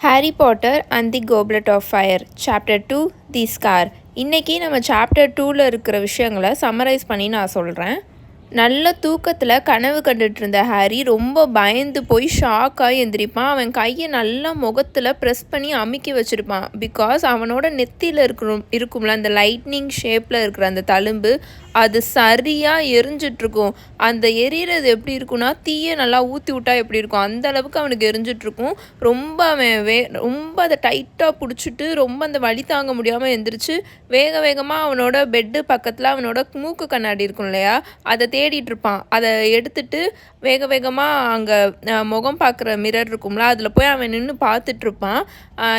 Harry Potter and the goblet of fire chapter two the scar இன்றைக்கி நம்ம chapter டூவில் இருக்கிற விஷயங்களை சம்மரைஸ் பண்ணி நான் சொல்கிறேன் நல்ல தூக்கத்தில் கனவு கண்டுட்டு இருந்த ஹாரி ரொம்ப பயந்து போய் ஷாக்காக எந்திரிப்பான். அவன் கையை நல்லா முகத்தில் ப்ரெஸ் பண்ணி அமுக்கி வச்சுருப்பான். பிகாஸ் அவனோட நெத்தியில் இருக்கணும் இருக்கும்ல அந்த லைட்னிங் ஷேப்பில் இருக்கிற அந்த தழும்பு அது சரியாக எரிஞ்சிட்ருக்கும். அந்த எரியறது எப்படி இருக்கும்னா தீயை நல்லா ஊற்றி விட்டா எப்படி இருக்கும்? அந்த அளவுக்கு அவனுக்கு எரிஞ்சிட்ருக்கும். ரொம்ப அவன் வே ரொம்ப அதை டைட்டாக பிடிச்சிட்டு ரொம்ப அந்த வழி தாங்க முடியாமல் எந்திரிச்சு வேக வேகமாக அவனோட பெட்டு பக்கத்தில் அவனோட மூக்கு கண்ணாடி இருக்கும் இல்லையா? அதை தேடிட்டு இருப்பான் அதை எடுத்துட்டு வேக வேகமாக அங்கே முகம் பார்க்குற மிரர் இருக்கும்ல அதில் போய் அவன் நின்று பார்த்துட்ருப்பான்.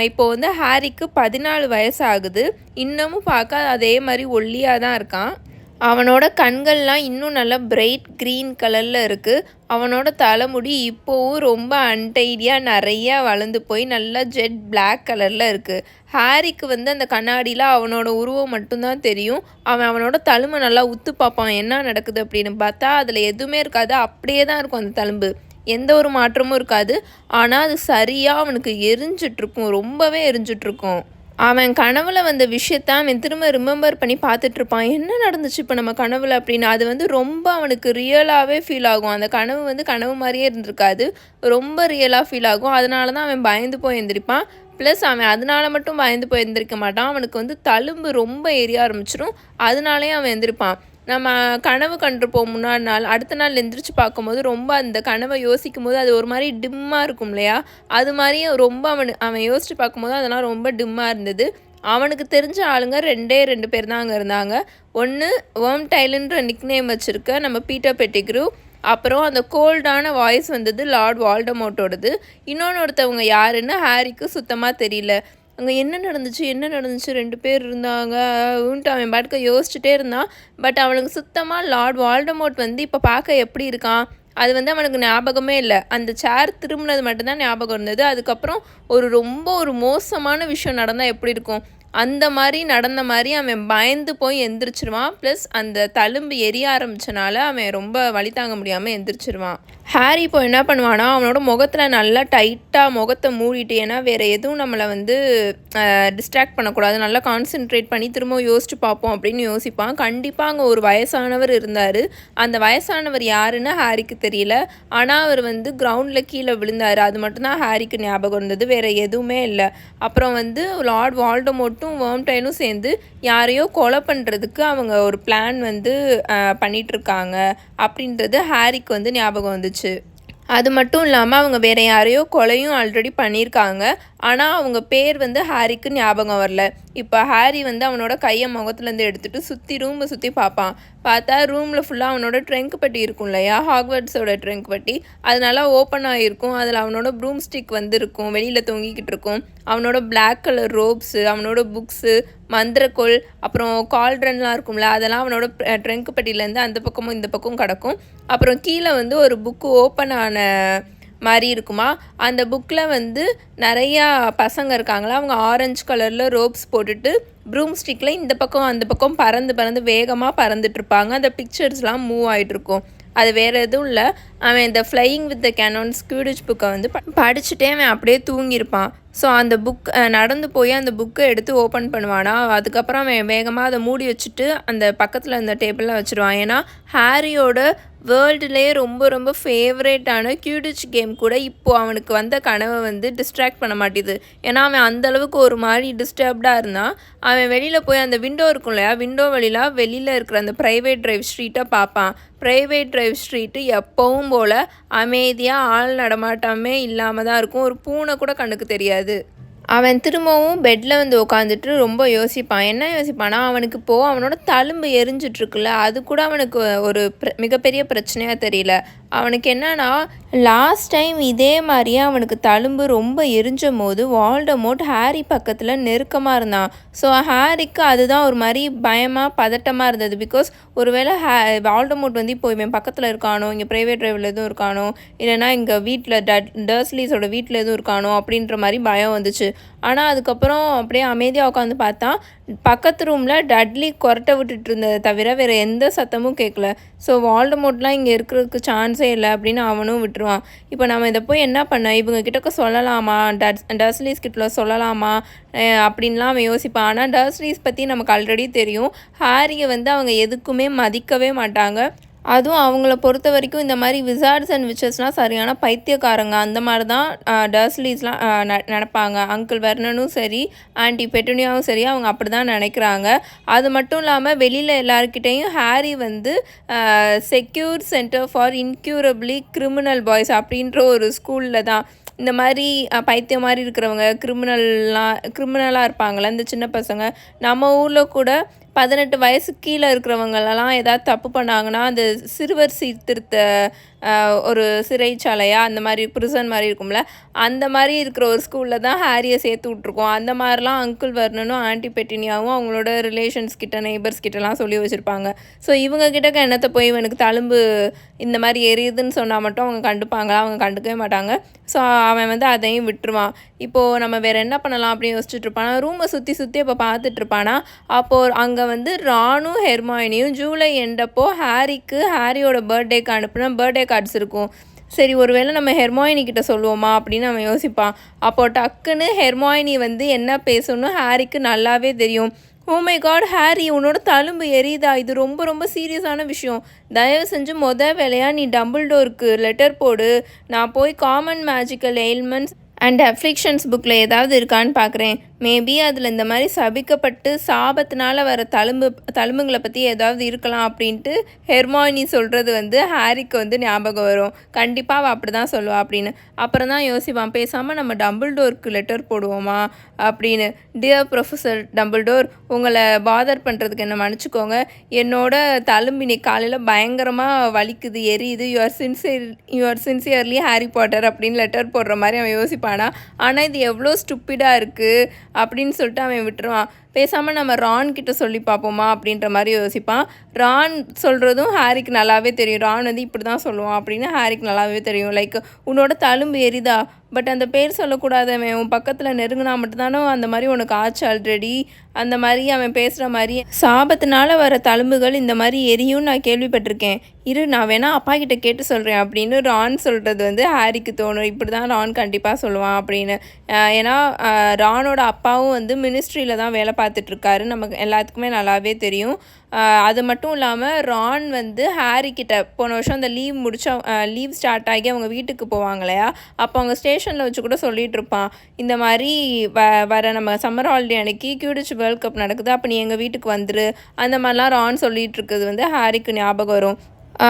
இப்போ வந்து ஹாரிக்கு பதினாலு வயசு ஆகுது. இன்னமும் பார்க்க அதே மாதிரி ஒல்லியாக தான் இருக்கான். அவனோட கண்கள்லாம் இன்னும் நல்லா பிரைட் க்ரீன் கலரில் இருக்குது அவனோட தலைமுடி இப்போவும் ரொம்ப அன்டைடியாக நிறையா வளர்ந்து போய் நல்லா ஜெட் பிளாக் கலரில் இருக்குது ஹாரிக்கு வந்து அந்த கண்ணாடியில் அவனோட உருவம் மட்டும்தான் தெரியும். அவன் அவனோட தழும்பை நல்லா உத்து பார்ப்பான். என்ன நடக்குது அப்படின்னு பார்த்தா அதில் எதுவுமே இருக்காது. அப்படியே தான் இருக்கும் அந்த தழும்பு. எந்த ஒரு மாற்றமும் இருக்காது. ஆனால் அது சரியாக அவனுக்கு எரிஞ்சிட்ருக்கும் ரொம்பவே எரிஞ்சிட்ருக்கும் அவன் கனவுல வந்த விஷயத்த அவன் திரும்ப ரிமெம்பர் பண்ணி பார்த்துட்ருப்பான் என்ன நடந்துச்சு இப்போ நம்ம கனவுல அப்படின்னு? அது வந்து ரொம்ப அவனுக்கு ரியலாகவே ஃபீல் ஆகும். அந்த கனவு வந்து கனவு மாதிரியே இருந்திருக்காது. ரொம்ப ரியலாக ஃபீல் ஆகும். அதனால தான் அவன் பயந்து போய் எழுந்திரிப்பான் ப்ளஸ் அவன் அதனால மட்டும் பயந்து போய் எழுந்திரிக்க மாட்டான். அவனுக்கு வந்து தழும்பு ரொம்ப எரிய ஆரம்பிச்சிடும் அதனாலே அவன் எழுந்திருப்பான் நம்ம கனவு கண்டிருப்போம் முன்னாடி நாள் அடுத்த நாள் எந்திரிச்சு பார்க்கும்போது ரொம்ப அந்த கனவை யோசிக்கும் போது அது ஒரு மாதிரி டிம்மாக இருக்கும் இல்லையா? அது மாதிரியே ரொம்ப அவன் அவன் யோசிச்சு பார்க்கும்போது அதெல்லாம் ரொம்ப டிம்மாக இருந்தது. அவனுக்கு தெரிஞ்ச ஆளுங்க ரெண்டே ரெண்டு பேர் தான் அங்கே இருந்தாங்க. ஒன்று ஓம் டைலுன்ற நிக் நேம் வச்சுருக்க நம்ம பீட்டர் பெட்டிக்ரூ அப்புறம் அந்த கோல்டான வாய்ஸ் வந்தது லார்ட் வால்டமோட்டோடது இன்னொன்று ஒருத்தவங்க யாருன்னு ஹாரிக்கு சுத்தமாக தெரியல. அங்கே என்ன நடந்துச்சு என்ன நடந்துச்சு ரெண்டு பேர் இருந்தாங்க உன்ட்டு அவன் பாட்டுக்க யோசிச்சுட்டே இருந்தான். பட் அவனுக்கு சுத்தமாக லார்ட் வால்டமோட் வந்து இப்போ பார்க்க எப்படி இருக்கான் அது வந்து அவனுக்கு ஞாபகமே இல்லை. அந்த சேர் திரும்பினது மட்டும்தான் ஞாபகம் இருந்தது. அதுக்கப்புறம் ஒரு ரொம்ப ஒரு மோசமான விஷயம் நடந்தால் எப்படி இருக்கும்? அந்த மாதிரி நடந்த மாதிரி அவன் பயந்து போய் எந்திரிச்சிருவான். ப்ளஸ் அந்த தழும்பு எரிய ஆரம்பித்தனால அவன் ரொம்ப வழி தாங்க முடியாமல் எந்திரிச்சிருவான். ஹாரி இப்போ என்ன பண்ணுவானா அவனோட முகத்தில் நல்லா டைட்டாக முகத்தை மூடிட்டு ஏன்னா வேறு எதுவும் நம்மளை வந்து டிஸ்ட்ராக்ட் பண்ணக்கூடாது. நல்லா கான்சென்ட்ரேட் பண்ணி திரும்ப யோசிச்சு பார்ப்போம் அப்படின்னு யோசிப்பான். கண்டிப்பாக அங்கே ஒரு வயசானவர் இருந்தார். அந்த வயசானவர் யாருன்னு ஹாரிக்கு தெரியல. ஆனால் அவர் வந்து கிரவுண்டில் கீழே விழுந்தார். அது மட்டும்தான் ஹாரிக்கு ஞாபகம் இருந்தது. வேறு எதுவுமே இல்லை. அப்புறம் வந்து லார்ட் வால்டோ மட்டும் வேர்ம்டைனும் சேர்ந்து யாரையோ கொலை பண்ணுறதுக்கு அவங்க ஒரு பிளான் வந்து பண்ணிகிட்ருக்காங்க அப்படின்றது ஹாரிக்கு வந்து ஞாபகம் வந்துச்சு. அது மட்டும் இல்லாமல் அவங்க வேறு யாரையோ கொலையும் ஆல்ரெடி பண்ணியிருக்காங்க. ஆனால் அவங்க பேர் வந்து ஹாரிக்கு ஞாபகம் வரல. இப்போ ஹாரி வந்து அவனோட கையை முகத்துலேருந்து எடுத்துகிட்டு சுற்றி ரூமை சுற்றி பார்ப்பான் பார்த்தா ரூமில் ஃபுல்லாக அவனோட ட்ரெங்க் பட்டி இருக்கும் இல்லையா? ஹாக்வர்ட்ஸோட ட்ரெங்க் பட்டி. அதனால ஓப்பன் ஆகிருக்கும் அதில் அவனோட ப்ரூம் ஸ்டிக் வந்து இருக்கும் வெளியில் தொங்கிக்கிட்டு இருக்கும். அவனோட பிளாக் கலர் ரோப்ஸு அவனோட புக்ஸு மந்திரக்கோள் அப்புறம் கால்ட்ரன்லாம் இருக்கும்ல அதெல்லாம் அவனோட ட்ரெங்க் பட்டியிலேருந்து அந்த பக்கமும் இந்த பக்கமும் கிடக்கும். அப்புறம் கீழே வந்து ஒரு புக்கு ஓப்பன் ஆன மாதிரி இருக்குமா? அந்த புக்கில் வந்து நிறையா பசங்க இருக்காங்களா? அவங்க ஆரஞ்சு கலரில் ரோப்ஸ் போட்டுட்டு ப்ரூம் ஸ்டிக்கில் இந்த பக்கம் அந்த பக்கம் பறந்து பறந்து வேகமாக பறந்துட்டுருப்பாங்க அந்த பிக்சர்ஸ்லாம் மூவ் ஆகிட்டுருக்கும் அது வேறு எதுவும் இல்லை. அவன் இந்த ஃப்ளையிங் வித் த கேனோன் ஸ்கூடிச் புக்கை வந்து படிச்சுட்டே அவன் அப்படியே தூங்கியிருப்பான். ஸோ அந்த புக் நடந்து போய் அந்த புக்கை எடுத்து ஓப்பன் பண்ணுவானா? அதுக்கப்புறம் அவன் வேகமாக அதை மூடி வச்சுட்டு அந்த பக்கத்தில் அந்த டேபிளில் வச்சுருவான். ஏன்னா ஹாரியோட வேர்ல்டுலேயே ரொம்ப ரொம்ப ஃபேவரேட்டான கியூடிச் கேம் கூட இப்போது அவனுக்கு வந்த கனவை வந்து டிஸ்ட்ராக்ட் பண்ண மாட்டேது. ஏன்னா அவன் அந்தளவுக்கு ஒரு மாதிரி டிஸ்டர்ப்டாக இருந்தான் அவன் வெளியில் போய் அந்த விண்டோ இருக்கும் இல்லையா? விண்டோ வழியில் வெளியில் இருக்கிற அந்த ப்ரைவேட் ட்ரைவ் ஸ்ட்ரீட்டை பார்ப்பான். ப்ரைவேட் ட்ரைவ் ஸ்ட்ரீட்டு எப்போவும் போல் அமைதியாக ஆள் நடமாட்டமே இல்லாமல் தான் இருக்கும். ஒரு பூனை கூட கண்ணுக்கு தெரியாது. அவன் திரும்பவும் பெட்டில் வந்து உட்காந்துட்டு ரொம்ப யோசிப்பான். என்ன யோசிப்பானா அவனுக்கு இப்போது அவனோட தழும்பு எரிஞ்சிட்ருக்குல்ல அது கூட அவனுக்கு ஒரு மிகப்பெரிய பிரச்சனையாக தெரியல. அவனுக்கு என்னன்னா லாஸ்ட் டைம் இதே மாதிரியே அவனுக்கு தழும்பு ரொம்ப எரிஞ்சும் போது வால்டமோட் ஹாரி பக்கத்தில் நெருக்கமாக இருந்தான். ஸோ ஹாரிக்கு அதுதான் ஒரு மாதிரி பயமாக பதட்டமாக இருந்தது. பிகாஸ் ஒருவேளை ஹே வால்டமோட் வந்து இப்போ இவன் பக்கத்தில் இருக்கானோ இங்கே ப்ரைவேட் டிரைவில் எதுவும் இருக்கானோ இல்லைனா இங்கே வீட்டில் ட டர்ஸ்லீஸோட வீட்டில் எதுவும் இருக்கானோ அப்படின்ற மாதிரி பயம் வந்துச்சு. ஆனால் அதுக்கப்புறம் அப்படியே அமைதியாக உட்காந்து பார்த்தா பக்கத்து ரூமில் டட்லி கொரட்டை விட்டுட்டு இருந்ததை தவிர வேறு எந்த சத்தமும் கேட்கல ஸோ வால்டமோட்லாம் இங்கே இருக்கிறதுக்கு சான்ஸே இல்லை அப்படின்னு அவனும் விட்டுருவான். இப்போ நம்ம இதை போய் என்ன பண்ண? இவங்க கிட்டக்க சொல்லலாமா? டஸ் டஸ்லீஸ் கிட்ட சொல்லலாமா? அப்படின்லாம் அவன் யோசிப்பான். ஆனால் டஸ்லீஸ் பற்றி நமக்கு ஆல்ரெடி தெரியும். ஹாரியை வந்து அவங்க எதுக்குமே மதிக்கவே மாட்டாங்க. அதுவும் அவங்கள பொறுத்த வரைக்கும் இந்த மாதிரி விசார்ட்ஸ் அண்ட் விச்சஸ்லாம் சரியான பைத்தியக்காரங்க. அந்த மாதிரி தான் டர்ஸ்லீஸ்லாம் நினப்பாங்க. அங்கிள் வர்ணனும் சரி ஆண்டி பெட்டுனியாவும் சரி அவங்க அப்படி தான் நினைக்கிறாங்க. அது மட்டும் இல்லாமல் வெளியில் எல்லாருக்கிட்டேயும் ஹாரி வந்து secure centre for incurably criminal boys அப்படின்ற ஒரு ஸ்கூலில் தான். இந்த மாதிரி பைத்தியம் மாதிரி இருக்கிறவங்க கிரிமினல்லாம் கிரிமினலாக இருப்பாங்களே இந்த சின்ன பசங்க. நம்ம ஊரில் கூட பதினெட்டு வயசு கீழே இருக்கிறவங்களெல்லாம் ஏதாவது தப்பு பண்ணாங்கன்னா அந்த சிறுவர் சீர்திருத்த ஒரு சிறைச்சாலையாக அந்த மாதிரி ப்ரிசன் மாதிரி இருக்கும்ல அந்த மாதிரி இருக்கிற ஒரு ஸ்கூலில் தான் ஹாரியை சேர்த்து விட்ருக்கோம் அந்த மாதிரிலாம் அங்கிள் வர்ணனும் ஆன்டி பெட்டினியாவும் அவங்களோட ரிலேஷன்ஸ் கிட்ட நெய்பர்ஸ் கிட்டலாம் சொல்லி வச்சுருப்பாங்க. ஸோ இவங்க கிட்டக்க என்னத்தை போய் இவனுக்கு தழும்பு இந்த மாதிரி எரியுதுன்னு சொன்னால் மட்டும் அவங்க கண்டுப்பாங்களா? அவங்க கண்டுக்கவே மாட்டாங்க. ஸோ அவன் வந்து அதையும் விட்டுருவான். இப்போது நம்ம வேறு என்ன பண்ணலாம் அப்படின்னு யோசிச்சுட்ருப்பானா ரூமை சுற்றி சுற்றி இப்போ பார்த்துட்ருப்பானா அப்போது அங்கே வந்து ராணும் ஹெர்மாயினியும் ஜூலை எண்டப்போ ஹாரிக்கு ஹாரியோட பர்த்டேக்கு அனுப்புனா பர்த்டே கார்ட்ஸ் இருக்கும். சரி ஒருவேளை நம்ம ஹெர்மாயினி கிட்ட சொல்லுவோமா அப்படின்னு நம்ம யோசிப்பான். அப்போ டக்குன்னு ஹெர்மாயினி வந்து என்ன பேசணும்னு ஹாரிக்கு நல்லாவே தெரியும். Oh ஓ காட் ஹாரி உன்னோட தழும்பு எரியுதா? இது ரொம்ப ரொம்ப சீரியஸான விஷயம். தயவு செஞ்சு மொத வேலையாக நீ டபுள் டோருக்கு லெட்டர் போடு. நான் போய் common magical ailments and afflictions புக்கில் ஏதாவது இருக்கான்னு பார்க்குறேன் மேபி அதில் இந்த மாதிரி சபிக்கப்பட்டு சாபத்தினால வர தழும்பு தழும்புங்களை பற்றி ஏதாவது இருக்கலாம் அப்படின்ட்டு ஹெர்மாயினி சொல்கிறது வந்து ஹாரிக்கு வந்து ஞாபகம் வரும். கண்டிப்பாக அவள் அப்படி தான் சொல்லுவா அப்படின்னு. அப்புறம் தான் யோசிப்பான் பேசாமல் நம்ம டபுள் டோருக்கு லெட்டர் போடுவோமா? அப்படின்னு. டியர் ப்ரொஃபஸர் டபுள் டோர் உங்களை பாதர் பண்ணுறதுக்கு என்ன மன்னிச்சுக்கோங்க. என்னோட தழும்பு இன்னைக்கு காலையில் பயங்கரமாக வலிக்குது எரியுது. Your sincere your sincerely Harry Potter அப்படின்னு லெட்டர் போடுற மாதிரி அவன் யோசிப்பானா? ஆனால் இது எவ்வளோ ஸ்டூப்பிடாக இருக்குது அப்படின்னு சொல்லிட்டு அவன் விட்டுருவான். பேசாமல் நம்ம ரான் கிட்ட சொல்லி பார்ப்போமா அப்படின்ற மாதிரி யோசிப்பான் ரான் சொல்கிறதும் ஹாரிக்கு நல்லாவே தெரியும். ரான் வந்து இப்படி தான் சொல்லுவான் அப்படின்னு ஹாரிக்கு நல்லாவே தெரியும். லைக் உன்னோட தழும்பு எரிதா? பட் அந்த பேர் சொல்லக்கூடாதவன் உன் பக்கத்தில் நெருங்கினா மட்டும்தானோ? அந்த மாதிரி உனக்கு ஆச்சு ஆல்ரெடி அந்த மாதிரி அவன் பேசுகிற மாதிரி. சாபத்தினால வர தழும்புகள் இந்த மாதிரி எரியும் நான் கேள்விப்பட்டிருக்கேன். இரு நான் வேணா அப்பா கிட்ட கேட்டு சொல்கிறேன் அப்படின்னு ரான் சொல்கிறது வந்து ஹாரிக்கு தோணும். இப்படி தான் ரான் கண்டிப்பாக சொல்லுவான் அப்படின்னு. ஏன்னா ரானோட அப்பாவும் வந்து மினிஸ்ட்ரியில் தான் வேலை பார்த்துட்ருக்காரு. நமக்கு எல்லாத்துக்குமே நல்லாவே தெரியும். அது மட்டும் இல்லாமல் ரான் வந்து ஹாரி கிட்ட போன வருஷம் அந்த லீவ் முடிச்ச லீவ் ஸ்டார்ட் ஆகி அவங்க வீட்டுக்கு போவாங்க இல்லையா? அப்போ அவங்க ஸ்டேஷனில் வச்சு கூட சொல்லிகிட்டு இருப்பான். இந்த மாதிரி வ வர நம்ம சம்மர் ஹாலிடே அன்னைக்கு கியூடிச் வேர்ல்ட் கப் நடக்குது. அப்போ நீ எங்கள் வீட்டுக்கு வந்துரு. அந்த மாதிரிலாம் ரான் சொல்லிகிட்டு இருக்கிறது வந்து ஹாரிக்கு ஞாபகம் வரும்.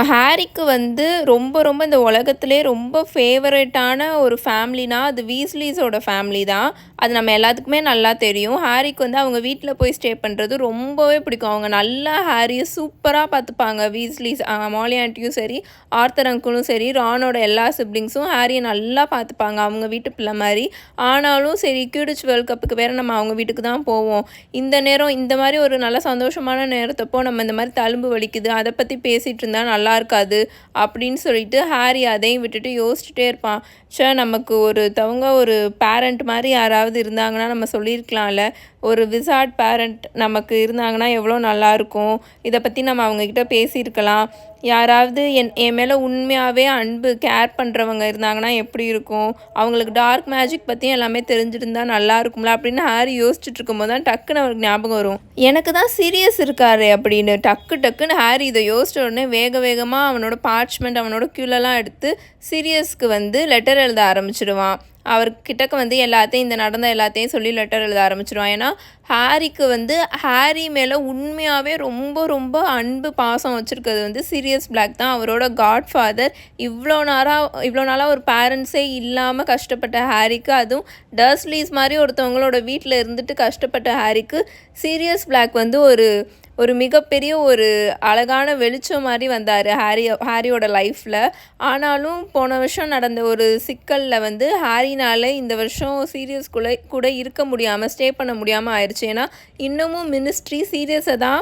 ஹாரிக்கு வந்து ரொம்ப ரொம்ப இந்த உலகத்துலேயே ரொம்ப ஃபேவரட்டான ஒரு ஃபேமிலினா அது வீஸ்லீஸோட ஃபேமிலி தான். அது நம்ம எல்லாத்துக்குமே நல்லா தெரியும். ஹாரிக்கு வந்து அவங்க வீட்டில் போய் ஸ்டே பண்ணுறது ரொம்பவே பிடிக்கும். அவங்க நல்லா ஹாரியை சூப்பராக பார்த்துப்பாங்க. வீஸ்லீஸ் மாலி ஆண்டியும் சரி ஆர்த்தர் அங்கிளும் சரி ரானோட எல்லா சிப்ளிங்ஸும் ஹாரியை நல்லா பார்த்துப்பாங்க. அவங்க வீட்டு பிள்ளை மாதிரி. ஆனாலும் சரி கியூடிச் வேர்ல்ட் கப்புக்கு வேறு நம்ம அவங்க வீட்டுக்கு தான் போவோம். இந்த நேரம் இந்த மாதிரி ஒரு நல்ல சந்தோஷமான நேரத்தப்போ நம்ம இந்த மாதிரி தழும்பு வலிக்குது. அதை பற்றி பேசிகிட்டு இருந்தால் நல்லா இருக்காது அப்படின்னு சொல்லிட்டு ஹாரி அதையும் விட்டுட்டு யோசிச்சுட்டே இருப்பான். ச்சே நமக்கு ஒரு தவங்க ஒரு பேரண்ட் மாதிரி யாராவது இருந்தாங்கன்னா நம்ம சொல்லியிருக்கலாம்ல. ஒரு விசார்ட் பேரண்ட் நமக்கு இருந்தாங்கன்னா எவ்வளோ நல்லாயிருக்கும் இதை பற்றி நம்ம அவங்கக்கிட்ட பேசியிருக்கலாம். யாராவது என் என் மேலே உண்மையாகவே அன்பு கேர் பண்ணுறவங்க இருந்தாங்கன்னா எப்படி இருக்கும்? அவங்களுக்கு டார்க் மேஜிக் பற்றியும் எல்லாமே தெரிஞ்சிருந்தா நல்லா இருக்கும்ல அப்படின்னு ஹாரி யோசிச்சுட்டு இருக்கும்போது தான் டக்குன்னு அவருக்கு ஞாபகம் வரும். எனக்கு தான் சீரியஸ் இருக்காரு அப்படின்னு டக்கு டக்குன்னு ஹாரி இதை யோசிச்ச உடனே வேக வேகமாக அவனோட பார்ச்மெண்ட் அவனோட கியூலெல்லாம் எடுத்து சீரியஸ்க்கு வந்து லெட்டர் எழுத ஆரம்பிச்சிடுவான். அவர்கிட்டக்க வந்து எல்லாத்தையும் இந்த நடந்த எல்லாத்தையும் சொல்லி லெட்டர் எழுத ஆரம்பிச்சிடுவான் ஏன்னா ஹாரிக்கு வந்து ஹாரி மேலே உண்மையாகவே ரொம்ப ரொம்ப அன்பு பாசம் வச்சுருக்கிறது வந்து சீரியஸ் பிளாக் தான். அவரோட காட் ஃபாதர் இவ்வளோ நாளாக இவ்வளோ நாளாக ஒரு பேரண்ட்ஸே இல்லாமல் கஷ்டப்பட்ட ஹாரிக்கு அதுவும் டர்ஸ்லீஸ் மாதிரி ஒருத்தவங்களோட வீட்டில் இருந்துட்டு கஷ்டப்பட்ட ஹாரிக்கு சீரியஸ் பிளாக் வந்து ஒரு ஒரு மிகப்பெரிய ஒரு அழகான வெளிச்சம் மாதிரி வந்தார் ஹாரி ஹாரியோட லைஃப்பில் ஆனாலும் போன வருஷம் நடந்த ஒரு சிக்கலில் வந்து ஹாரினால் இந்த வருஷம் சீரியஸ்குள்ளே கூட இருக்க முடியாமல் ஸ்டே பண்ண முடியாமல் ஆயிடுச்சு ஏன்னா இன்னமும் மினிஸ்ட்ரி சீரியஸை தான்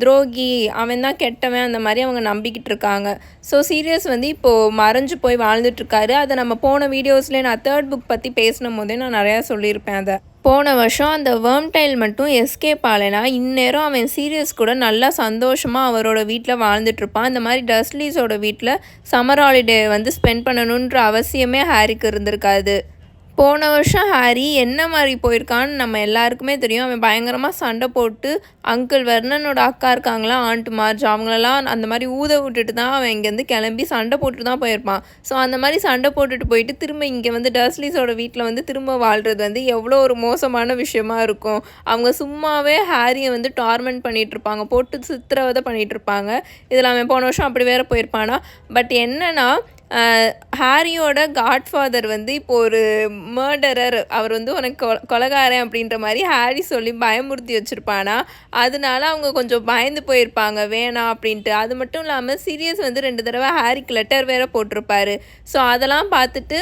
துரோகி அவன் தான் கெட்டவன் அந்த மாதிரி அவங்க நம்பிக்கிட்டு இருக்காங்க. ஸோ சீரியஸ் வந்து இப்போது மறைஞ்சு போய் வாழ்ந்துட்டுருக்காரு. அதை நம்ம போன வீடியோஸ்லேயே நான் தேர்ட் புக் பற்றி பேசின போதே நான் நிறையா சொல்லியிருப்பேன் அதை. போன வருஷம் அந்த வேர்ம் டைல் மட்டும் எஸ்கேப் ஆகலைனா இந்நேரம் அவன் சீரியஸ் கூட நல்லா சந்தோஷமாக அவரோட வீட்டில் வாழ்ந்துட்டுருப்பான். இந்த மாதிரி டஸ்ட்லீஸோட வீட்டில் சம்மர் ஹாலிடே வந்து ஸ்பெண்ட் பண்ணணுன்ற அவசியமே ஹாரிக்கு இருந்திருக்காது. போன வருஷம் ஹாரி என்ன மாதிரி போயிருக்கான்னு நம்ம எல்லாருக்குமே தெரியும். அவன் பயங்கரமாக சண்டை போட்டு அங்கிள் வர்ணனோட அக்கா இருக்காங்களா ஆண்ட் மார்ஜ் அவங்களெல்லாம் அந்த மாதிரி ஊத விட்டுட்டு தான் அவன் இங்கேருந்து கிளம்பி சண்டை போட்டுட்டு தான் போயிருப்பான். ஸோ அந்த மாதிரி சண்டை போட்டுட்டு போயிட்டு திரும்ப இங்கே வந்து டர்ஸ்லிஸோட வீட்டில் வந்து திரும்ப வாழ்கிறது வந்து எவ்வளோ ஒரு மோசமான விஷயமா இருக்கும். அவங்க சும்மாவே ஹாரியை வந்து டார்மெண்ட் பண்ணிகிட்டு இருப்பாங்க போட்டு சித்திரவதை பண்ணிகிட்டு இருப்பாங்க. இதில் அவன் போன வருஷம் அப்படி வேற போயிருப்பானா. பட் என்னன்னா ஹாரியோட காட்ஃபாதர் வந்து இப்போது ஒரு மர்டரர் அவர் வந்து உனக்கு கொ கொலகாரன் அப்படின்ற மாதிரி ஹாரி சொல்லி பயமுறுத்தி வச்சுருப்பானா? அதனால அவங்க கொஞ்சம் பயந்து போயிருப்பாங்க வேணாம் அப்படின்ட்டு. அது மட்டும் இல்லாமல் சீரியஸ் வந்து ரெண்டு தடவை ஹாரிக்கு லெட்டர் வேற போட்டிருப்பாரு. ஸோ அதெல்லாம் பார்த்துட்டு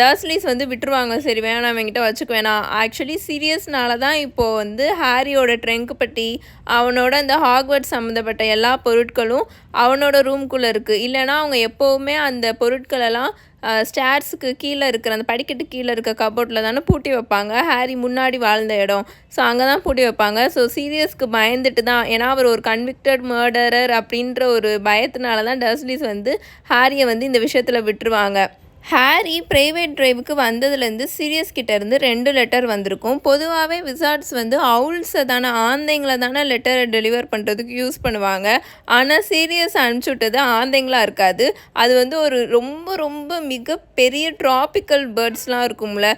டர்ஸ்லீஸ் வந்து விட்டுருவாங்க. சரி வேணாம் அவங்ககிட்ட வச்சுக்க வேணாம். ஆக்சுவலி சீரியஸ்னால தான் இப்போது வந்து ஹாரியோட ட்ரெங்க் பட்டி அவனோட அந்த ஹாக்வர்ட் சம்மந்தப்பட்ட எல்லா பொருட்களும் அவனோட ரூம்குள்ளே இருக்குது இல்லைனா அவங்க எப்போவுமே அந்த பொருட்களெல்லாம் ஸ்டேர்ஸுக்கு கீழே இருக்கிற அந்த படிக்கட்டு கீழே இருக்க கபோர்டில் தானே பூட்டி வைப்பாங்க. ஹாரி முன்னாடி வாழ்ந்த இடம். ஸோ அங்கே தான் பூட்டி வைப்பாங்க. ஸோ சீரியஸ்க்கு பயந்துட்டு தான் ஏன்னா அவர் ஒரு கன்விக்டட் மர்டரர் அப்படின்ற ஒரு பயத்தினால தான் டஸ்லீஸ் வந்து ஹாரியை வந்து இந்த விஷயத்தில் விட்டுருவாங்க. ஹாரி ப்ரைவேட் ட்ரைவுக்கு வந்ததுலேருந்து சீரியஸ் கிட்டேருந்து ரெண்டு லெட்டர் வந்திருக்கும். பொதுவாகவே விசார்ட்ஸ் வந்து அவுல்ஸை தானே ஆந்தைங்களை தானே லெட்டரை டெலிவர் பண்ணுறதுக்கு யூஸ் பண்ணுவாங்க. ஆனால் சீரியஸ் அனுப்பிச்சி விட்டது ஆந்தைங்களாக இருக்காது. அது வந்து ஒரு ரொம்ப ரொம்ப மிகப்பெரிய ட்ராபிக்கல் பேர்ட்ஸ்லாம் இருக்கும்ல.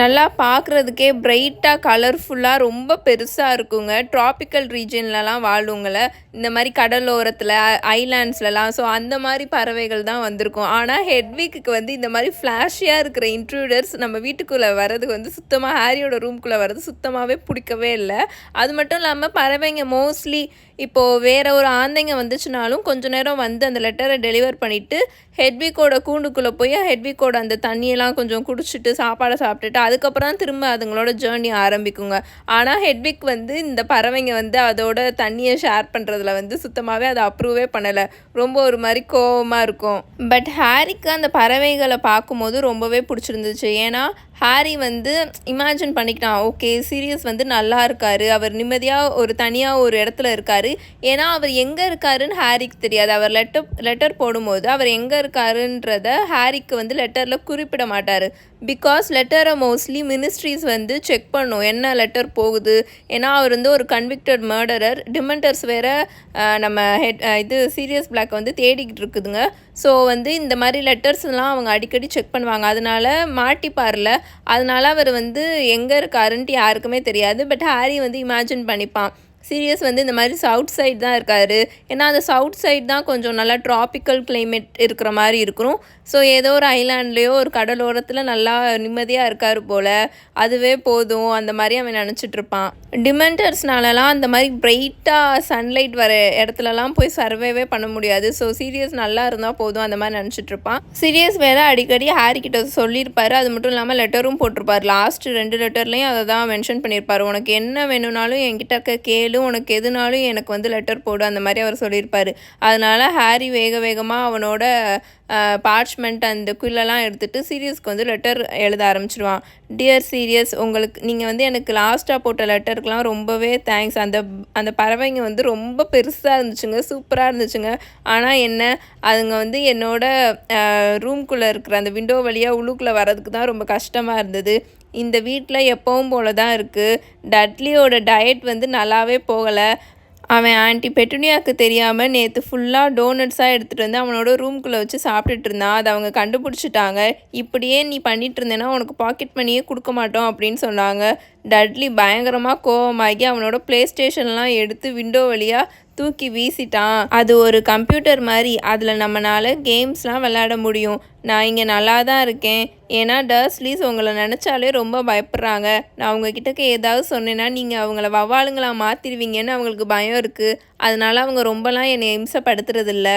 நல்லா பார்க்குறதுக்கே பிரைட்டாக கலர்ஃபுல்லாக ரொம்ப பெருசாக இருக்குங்க. ட்ராபிக்கல் ரீஜன்லலாம் வாழுங்களை. இந்த மாதிரி கடலோரத்தில் ஐலாண்ட்ஸ்லலாம் ஸோ அந்த மாதிரி பறவைகள் தான் வந்திருக்கும். ஆனால் ஹெட்விக்கு வந்து இந்த மாதிரி ஃப்ளாஷியாக இருக்கிற இன்ட்ரூடர்ஸ் நம்ம வீட்டுக்குள்ளே வர்றதுக்கு வந்து சுத்தமாக ஹாரியோட ரூம்குள்ளே வர்றது சுத்தமாகவே பிடிக்கவே இல்லை. அது மட்டும் இல்லாமல் பறவைங்க மோஸ்ட்லி இப்போது வேறு ஒரு ஆந்தைங்க வந்துச்சுனாலும் கொஞ்ச நேரம் வந்து அந்த லெட்டரை டெலிவர் பண்ணிவிட்டு ஹெட்விக்கோட கூண்டுக்குள்ளே போய் ஹெட்விக்கோட அந்த தண்ணியெல்லாம் கொஞ்சம் குடிச்சிட்டு சாப்பாடை சாப்பிட்டுட்டு அதுக்கப்புறம் தான் திரும்ப அதுங்களோட ஜேர்னி ஆரம்பிக்குங்க. ஆனால் ஹெட்விக் வந்து இந்த பறவைங்க வந்து அதோட தண்ணியை ஷேர் பண்ணுறதுல வந்து சுத்தமாகவே அதை அப்ரூவே பண்ணலை. ரொம்ப ஒரு மாதிரி கோவமாக இருக்கும். பட் ஹாரிக்கு அந்த பறவைகளை பார்க்கும்போது ரொம்பவே பிடிச்சிருந்துச்சு. ஏன்னா ஹாரி வந்து இமேஜின் பண்ணிக்கிட்டான் ஓகே சீரியஸ் வந்து நல்லா இருக்கார். அவர் நிம்மதியாக ஒரு தனியாக ஒரு இடத்துல இருக்கார். ஏன்னா அவர் எங்கே இருக்காருன்னு ஹாரிக்கு தெரியாது. அவர் லெட்டர் லெட்டர் போடும்போது அவர் எங்கே இருக்காருன்றத ஹாரிக்கு வந்து லெட்டரில் குறிப்பிட மாட்டார். பிகாஸ் லெட்டரை மோஸ்ட்லி மினிஸ்ட்ரிஸ் வந்து செக் பண்ணும். என்ன லெட்டர் போகுது? ஏன்னா அவர் வந்து ஒரு கன்விக்டட் மர்டரர் டிமெண்டர்ஸ் வேறு நம்ம ஹெட் இது சீரியஸ் பிளாக் வந்து தேடிக்கிட்டு இருக்குதுங்க. ஸோ வந்து இந்த மாதிரி லெட்டர்ஸ்லாம் அவங்க அடிக்கடி செக் பண்ணுவாங்க. அதனால் மாட்டிப்பார்ல. அதனால் அவர் வந்து எங்கே இருக்காருன்ட்டு யாருக்குமே தெரியாது. பட் ஹாரி வந்து இமேஜின் பண்ணிப்பான். சீரியஸ் வந்து இந்த மாதிரி சவுத் சைட் தான் இருக்கார். ஏன்னா அந்த சவுத் சைட் தான் கொஞ்சம் நல்லா ட்ராபிக்கல் கிளைமேட் இருக்கிற மாதிரி இருக்கும். ஸோ ஏதோ ஒரு ஐலாண்ட்லேயோ ஒரு கடலோரத்தில் நல்லா நிம்மதியாக இருக்கார் போல். அதுவே போதும். அந்த மாதிரி அவன் நினச்சிட்ருப்பான் டிமெண்டர்ஸ்னாலலாம் அந்த மாதிரி பிரைட்டாக சன்லைட் வர இடத்துலலாம் போய் சர்வேவே பண்ண முடியாது. ஸோ சீரியஸ் நல்லா இருந்தால் போதும் அந்த மாதிரி நினச்சிட்ருப்பான் சீரியஸ் வேறு அடிக்கடி ஹாரி கிட்ட சொல்லியிருப்பார். அது மட்டும் இல்லாமல் லெட்டரும் போட்டிருப்பார். லாஸ்ட் ரெண்டு லெட்டர்லேயும் அதை தான் மென்ஷன் பண்ணியிருப்பார். உனக்கு என்ன வேணும்னாலும் என்கிட்ட கேளு. கேளு உனக்கு எதுனாலும் எனக்கு வந்து லெட்டர் போடு அந்த மாதிரி அவர் சொல்லியிருப்பார். அதனால் ஹாரி வேக வேகமாக அவனோட பார்ச்மெண்ட் அந்த குயிலெல்லாம் எடுத்துகிட்டு சீரியஸ்க்கு வந்து லெட்டர் எழுத ஆரம்பிச்சிடுவான் டியர் சீரியஸ் உங்களுக்கு நீங்கள் வந்து எனக்கு லாஸ்ட்டாக போட்ட லெட்டருக்கெலாம் ரொம்பவே தேங்க்ஸ் அந்த அந்த பறவைங்க வந்து ரொம்ப பெருசாக இருந்துச்சுங்க சூப்பராக இருந்துச்சுங்க. ஆனால் என்ன அதுங்க வந்து என்னோட ரூம்குள்ளே இருக்கிற அந்த விண்டோ வழியாக உள்ளுக்குள்ளே வரதுக்கு தான் ரொம்ப கஷ்டமாக இருந்தது. இந்த வீட்டில் எப்பவும் போல தான் இருக்குது டட்லியோட டயட் வந்து நல்லாவே போகலை. அவன் ஆன்ட்டி பெட்டுனியாவுக்கு தெரியாமல் நேற்று ஃபுல்லாக டோனட்ஸாக எடுத்துகிட்டு வந்து அவனோட ரூம்குள்ளே வச்சு சாப்பிட்டுட்டு இருந்தான். அதை அவங்க கண்டுபிடிச்சிட்டாங்க. இப்படியே நீ பண்ணிட்டு இருந்தேன்னா உனக்கு பாக்கெட் மணியே கொடுக்க மாட்டோம் அப்படின்னு சொன்னாங்க. டட்லி பயங்கரமாக கோவமாகி அவனோட ப்ளே ஸ்டேஷன்லாம் எடுத்து விண்டோ வழியாக தூக்கி வீசிட்டான். அது ஒரு கம்ப்யூட்டர் மாதிரி. அதில் நம்மளால் கேம்ஸ்லாம் விளையாட முடியும். நான் இங்கே நல்லா தான் இருக்கேன். ஏன்னா டர்ஸ்லீஸ் உங்களை நினச்சாலே ரொம்ப பயப்படுறாங்க. நான் உங்ககிட்டக்கு ஏதாவது சொன்னேன்னா நீங்கள் அவங்கள வவாலுங்களாக மாற்றிடுவீங்கன்னு அவங்களுக்கு பயம் இருக்குது அதனால் அவங்க ரொம்பலாம் என்னை இம்சப்படுத்துறதில்ல.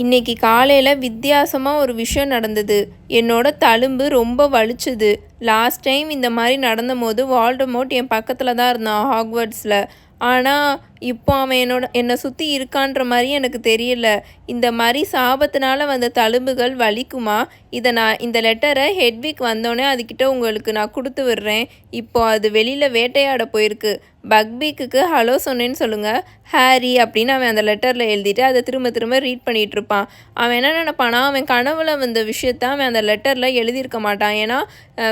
இன்னைக்கு காலையில் வித்தியாசமாக ஒரு விஷயம் நடந்தது. என்னோட தழும்பு ரொம்ப வலிச்சுது. லாஸ்ட் டைம் இந்த மாதிரி நடந்த போது வால்டமோட் என் பக்கத்தில் தான் இருந்தான் ஹாக்வர்ட்ஸில். ஆனால் இப்போ அவன் என்னோட என்னை சுற்றி இருக்கான்ற மாதிரி எனக்கு தெரியல. இந்த மாதிரி சாபத்தினால வந்த தழும்புகள் வலிக்குமா? இதை நான் இந்த லெட்டரை ஹெட்விக் வந்தோடனே அதுக்கிட்ட உங்களுக்கு நான் கொடுத்து விடுறேன். இப்போ அது வெளியில் வேட்டையாட போயிருக்கு. பக்பீக்குக்கு ஹலோ சொன்னேன்னு சொல்லுங்கள் ஹாரி அப்படின்னு அவன் அந்த லெட்டரில் எழுதிட்டு அதை திரும்ப திரும்ப ரீட் பண்ணிகிட்டு இருப்பான். அவன் என்ன நினைப்பானா அவன் கனவுல வந்த விஷயத்த அவன் அந்த லெட்டரில் எழுதியிருக்க மாட்டான். ஏன்னா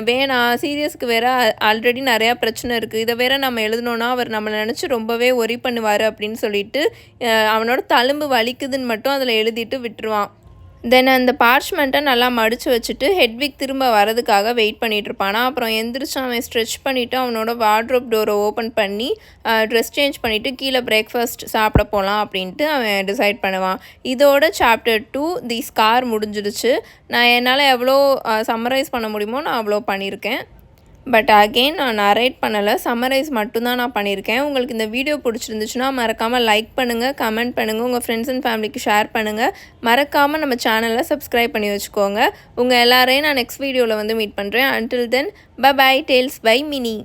வேணாம் சீரியஸ்க்கு வேற ஆல்ரெடி நிறையா பிரச்சனை இருக்குது இதை வேற நம்ம எழுதணுன்னா அவர் நம்மளை நினச்சி ரொம்பவே ஒரி பண்ணுவார் அப்படின்னு சொல்லிட்டு அவனோட தழும்பு வலிக்குதுன்னு மட்டும் அதில் எழுதிட்டு விட்டுருவான். தென் அந்த பார்ச்மெண்ட்டை நல்லா மடித்து வச்சுட்டு ஹெட்விக் திரும்ப வரதுக்காக வெயிட் பண்ணிட்டு இருப்பானா. அப்புறம் எந்திரிச்சு அவன் ஸ்ட்ரெச் பண்ணிவிட்டு அவனோட வார்ட்ரோப் டோரை ஓப்பன் பண்ணி ட்ரெஸ் சேஞ்ச் பண்ணிவிட்டு கீழே பிரேக்ஃபாஸ்ட் சாப்பிட போகலாம் அப்படின்ட்டு அவன் டிசைட் பண்ணுவான். இதோட சாப்டர் டூ தி ஸ்கார் முடிஞ்சிடுச்சு. நான் என்னால் எவ்வளோ சம்மரைஸ் பண்ண முடியுமோ நான் அவ்வளோ பண்ணியிருக்கேன். பட் அகெயின் நான் நரேட் பண்ணலை. சம்மரைஸ் மட்டும்தான் நான் பண்ணியிருக்கேன். உங்களுக்கு இந்த வீடியோ பிடிச்சிருந்துச்சுன்னா மறக்காமல் லைக் பண்ணுங்கள் கமெண்ட் பண்ணுங்கள் உங்கள் ஃப்ரெண்ட்ஸ் அண்ட் ஃபேமிலிக்கு ஷேர் பண்ணுங்கள் மறக்காமல் நம்ம சேனலை சப்ஸ்கிரைப் பண்ணி வச்சுக்கோங்க. உங்கள் எல்லாரையும் நான் நெக்ஸ்ட் வீடியோவில் வந்து மீட் பண்ணுறேன் அன்டில் தென் ப பை டேல்ஸ் பை மினி